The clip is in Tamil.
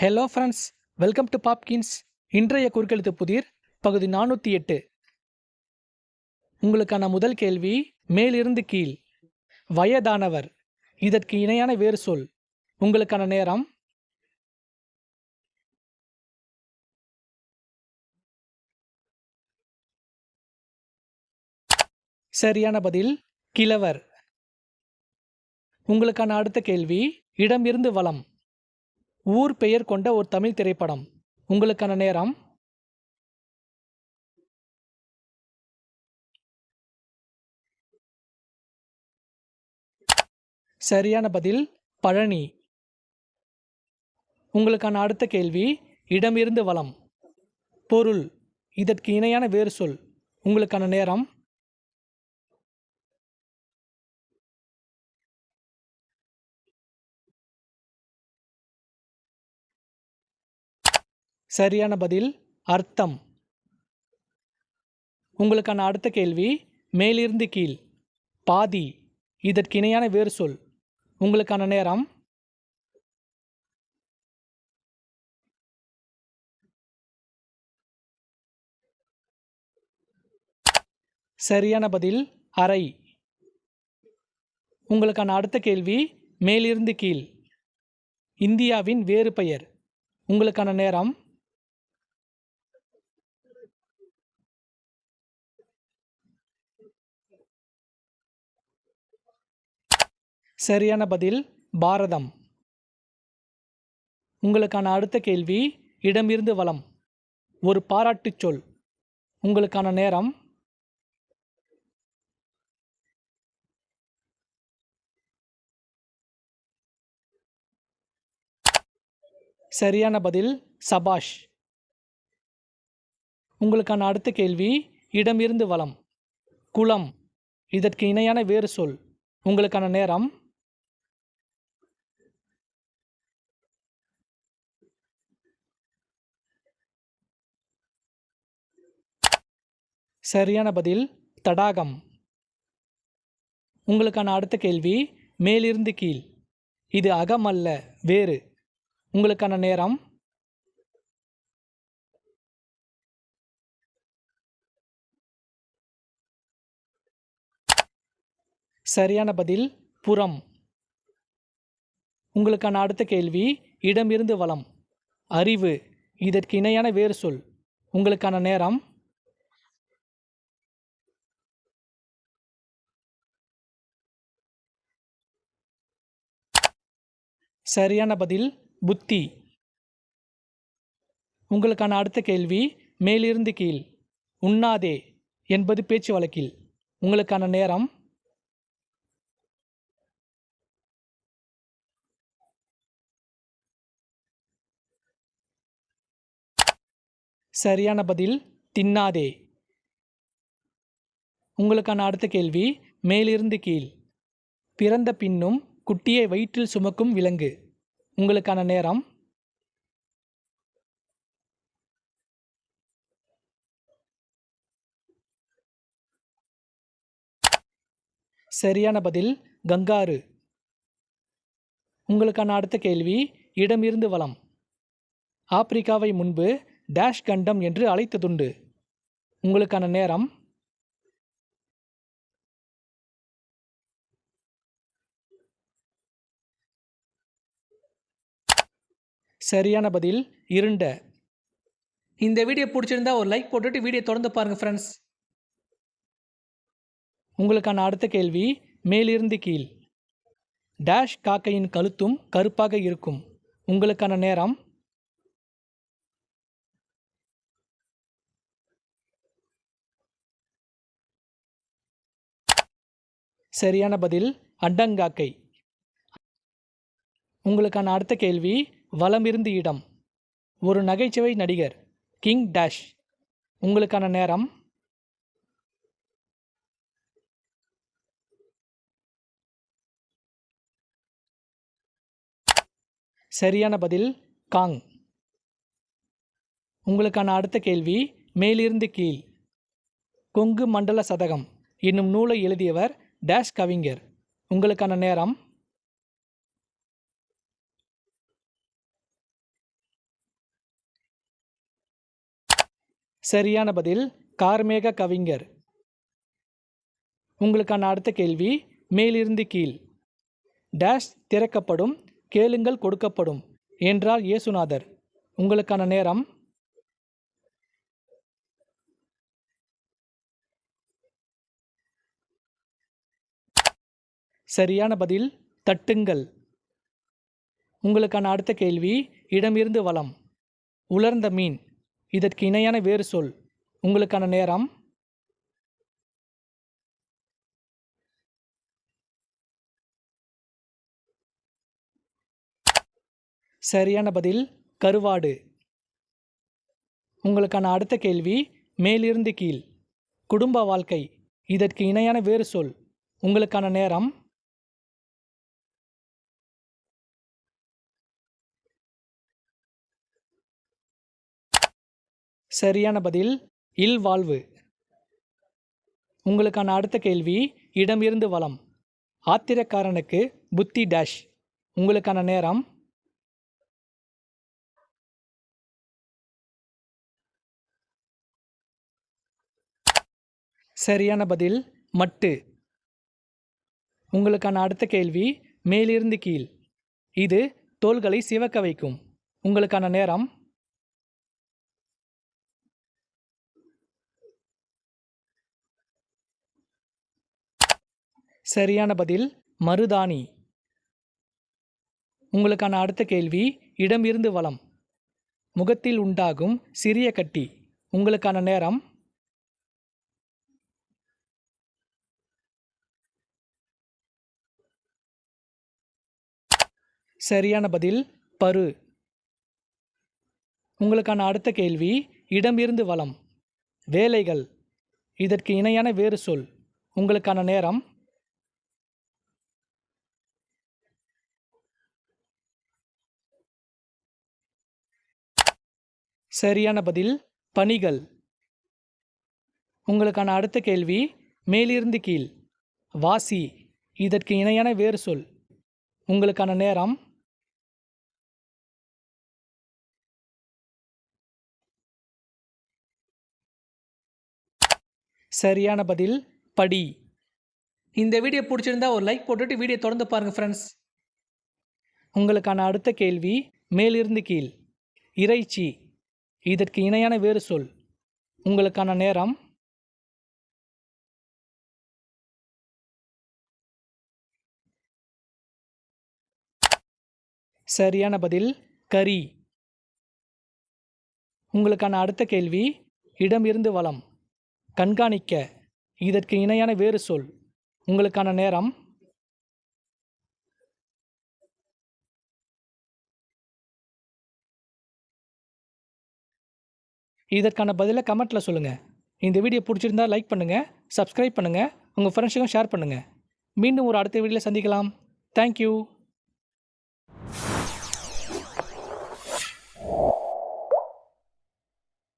Hello friends welcome to Popkins இன்றைய குறுக்கெழுத்து புதிர் பகுதி நானூற்றி எட்டு. உங்களுக்கான முதல் கேள்வி மேலிருந்து கீழ். வயதானவர். இதற்கு இணையான வேறு சொல் உங்களுக்கான நேரம். சரியான பதில் கிழவர். உங்களுக்கான அடுத்த கேள்வி இடமிருந்து வளம் ஊர் பெயர் கொண்ட ஒரு தமிழ் திரைப்படம். உங்களுக்கான நேரம்? சரியான பதில் பழனி. உங்களுக்கான அடுத்த கேள்வி இடமிருந்து வளம் பொருள் இதற்கு இணையான வேறு சொல். உங்களுக்கான நேரம்? சரியான பதில் அர்த்தம். உங்களுக்கான அடுத்த கேள்வி மேலிருந்து கீழ். பாதி இதற்கு இணையான வேறு சொல். உங்களுக்கான நேரம். சரியான பதில் அறை உங்களுக்கான அடுத்த கேள்வி மேலிருந்து கீழ். இந்தியாவின் வேறு பெயர். உங்களுக்கான நேரம். சரியான பதில் பாரதம். உங்களுக்கான அடுத்த கேள்வி இடமிருந்து வளம் ஒரு பாராட்டுச் சொல். உங்களுக்கான நேரம். சரியான பதில் சபாஷ். உங்களுக்கான அடுத்த கேள்வி இடமிருந்து வளம் குளம். இதற்கு இணையான வேறு சொல். உங்களுக்கான நேரம். சரியான பதில் தடாகம். உங்களுக்கான அடுத்த கேள்வி மேலிருந்து கீழ். இது அகம் அல்ல வேறு. உங்களுக்கான நேரம்? சரியான பதில் புறம். உங்களுக்கான அடுத்த கேள்வி இடமிருந்து வளம் அறிவு. இதற்கு இணையான வேறு சொல். உங்களுக்கான நேரம்? சரியான பதில் புத்தி. உங்களுக்கான அடுத்த கேள்வி மேலிருந்து கீழ். உண்ணாதே என்பது பேச்சு வழக்கில். உங்களுக்கான நேரம். சரியான பதில் தின்னாதே. உங்களுக்கான அடுத்த கேள்வி மேலிருந்து கீழ். பிறந்த பின்னும் குட்டியை வயிற்றில் சுமக்கும் விலங்கு. உங்களுக்கான நேரம். சரியான பதில் கங்காரு. உங்களுக்கான அடுத்த கேள்வி இடமிருந்து வளம் ஆப்பிரிக்காவை முன்பு டேஷ் கண்டம் என்று அழைத்ததுண்டு. உங்களுக்கான நேரம். சரியான பதில் இருண்ட. இந்த வீடியோ பிடிச்சிருந்தா ஒரு லைக் போட்டுட்டு வீடியோ தொடர்ந்து பாருங்கள் ஃப்ரெண்ட்ஸ் உங்களுக்கான அடுத்த கேள்வி மேலிருந்து கீழ். டேஷ் காக்கையின் கழுத்தும் கருப்பாக இருக்கும். உங்களுக்கான நேரம். சரியான பதில் அண்டங்காக்கை உங்களுக்கான அடுத்த கேள்வி வலமிருந்து இடம். ஒரு நகைச்சுவை நடிகர் கிங் டேஷ் உங்களுக்கான நேரம். சரியான பதில் காங் உங்களுக்கான அடுத்த கேள்வி மேலிருந்து கீழ். கொங்கு மண்டல சதகம். என்னும் நூலை எழுதியவர் டேஷ் கவிஞர். உங்களுக்கான நேரம். சரியான பதில் கார்மேக கவிஞர். உங்களுக்கான அடுத்த கேள்வி மேலிருந்து கீழ். டேஷ் திறக்கப்படும் கேளுங்கள் கொடுக்கப்படும் என்றார் இயேசுநாதர். உங்களுக்கான நேரம். சரியான பதில் தட்டுங்கள். உங்களுக்கான அடுத்த கேள்வி இடமிருந்து வளம் உலர்ந்த மீன் இதற்கு இணையான வேறு சொல் உங்களுக்கான நேரம். சரியான பதில் கருவாடு. உங்களுக்கான அடுத்த கேள்வி மேலிருந்து கீழ். குடும்ப வாழ்க்கை இதற்கு இணையான வேறு சொல் உங்களுக்கான நேரம். சரியான பதில் இல்வாழ்வு உங்களுக்கான அடுத்த கேள்வி இடமிருந்து வளம். ஆத்திரக்காரனுக்கு புத்தி டேஷ் உங்களுக்கான நேரம்? சரியான பதில் மட்டு. உங்களுக்கான அடுத்த கேள்வி மேலிருந்து கீழ். இது தோள்களை சிவக்க வைக்கும். உங்களுக்கான நேரம்? சரியான பதில் மருதாணி. உங்களுக்கான அடுத்த கேள்வி இடமிருந்து வளம் முகத்தில் உண்டாகும் சிறிய கட்டி. உங்களுக்கான நேரம்? சரியான பதில் பரு. உங்களுக்கான அடுத்த கேள்வி இடமிருந்து வளம் வேலைகள். இதற்கு இணையான வேறு சொல். உங்களுக்கான நேரம்? சரியான பதில் பணிகள். உங்களுக்கான அடுத்த கேள்வி மேலிருந்து கீழ். வாசி இதற்கு இணையான வேறு சொல். உங்களுக்கான நேரம். சரியான பதில் படி. இந்த வீடியோ பிடிச்சிருந்தா ஒரு லைக் போட்டுட்டு வீடியோ தொடர்ந்து பாருங்கள் ஃப்ரெண்ட்ஸ் உங்களுக்கான அடுத்த கேள்வி மேலிருந்து கீழ். இறைச்சி. இதற்கு இணையான வேறு சொல். உங்களுக்கான நேரம். சரியான பதில் கரி உங்களுக்கான அடுத்த கேள்வி இடம் இருந்து வளம் கண்காணிக்க. இதற்கு இணையான வேறு சொல். உங்களுக்கான நேரம். இதற்கான பதிலை கமெண்ட்டில் சொல்லுங்கள் இந்த வீடியோ பிடிச்சிருந்தா லைக் பண்ணுங்கள் சப்ஸ்கிரைப் பண்ணுங்கள் உங்கள் ஃப்ரெண்ட்ஸுக்கும் ஷேர் பண்ணுங்கள் மீண்டும் ஒரு அடுத்த வீடியோவில் சந்திக்கலாம். தேங்க்யூ